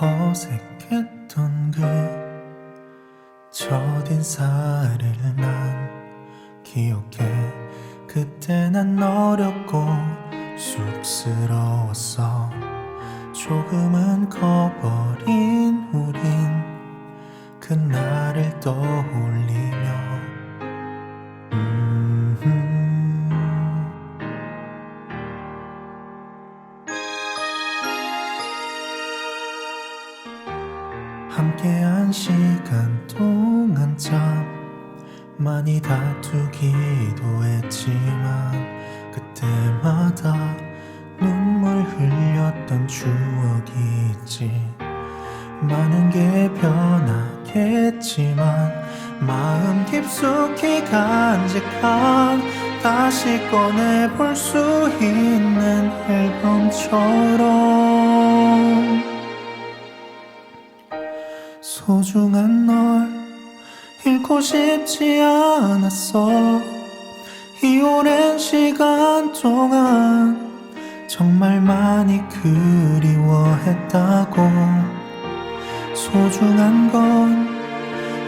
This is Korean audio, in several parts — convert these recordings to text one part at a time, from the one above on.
어색했던 그 첫인사를 난 기억해. 그때 난 어렸고 쑥스러웠어. 조금은 커버린 우린 그날을 떠올리 함께한 시간 동안 참 많이 다투기도 했지만 그때마다 눈물 흘렸던 추억이 있지. 많은 게 변하겠지만 마음 깊숙이 간직한 다시 꺼내볼 수 있는 앨범처럼 소중한 널 잃고 싶지 않았어. 이 오랜 시간 동안 정말 많이 그리워했다고. 소중한 건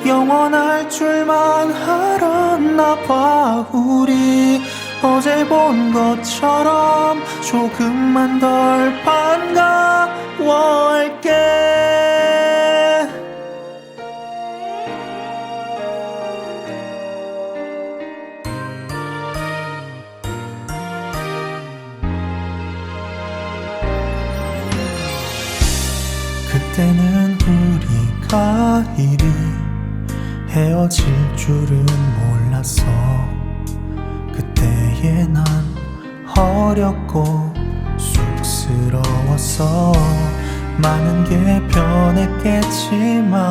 영원할 줄만 알았나 봐. 우리 어제 본 것처럼 조금만 덜 반가워 때는 우리가 이리 헤어질 줄은 몰랐어 그때의 난 어렸고 쑥스러웠어 많은 게 변했겠지만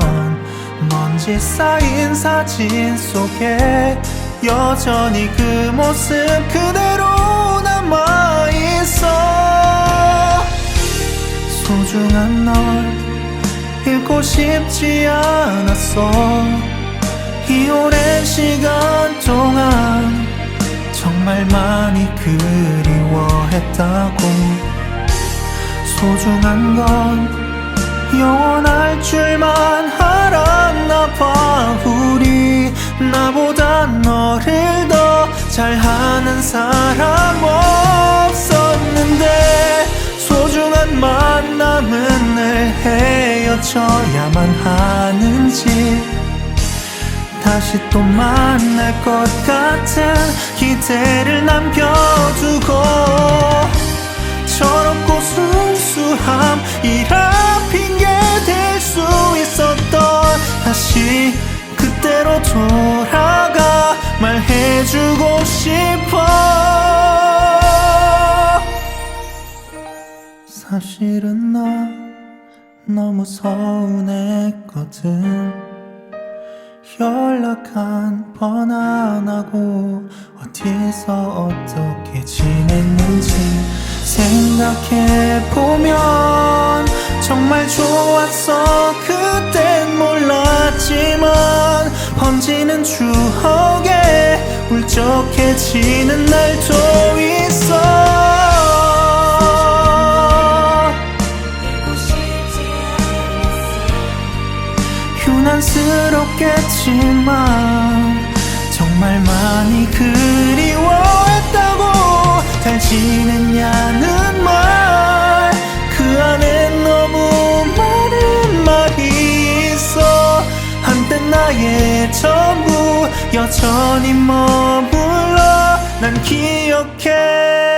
먼지 쌓인 사진 속에 여전히 그 모습 그대로 남아있어 소중한 널 잃고 싶지 않았어. 이 오랜 시간 동안 정말 많이 그리워했다고. 소중한 건 영원할 줄만 알았나 봐. 우리 나보다 너를 더 잘하는 사람 없 헤어져야만 하는지. 다시 또 만날 것 같은 기대를 남겨두고 저렇고 순수함이라 핑계 댈 수 있었던 다시 그때로 돌아가 말해주고 싶어. 사실은 나 너무 서운했거든. 연락 한 번 안 하고 어디서 어떻게 지냈는지 생각해 보면 정말 좋았어. 그땐 몰랐지만 번지는 추억에 울적해지는 날도 유난스럽겠지만 정말 많이 그리워했다고 잘 지냈냐는 말. 그 안에 너무 많은 말이 있어. 한때 나의 전부 여전히 머물러. 난 기억해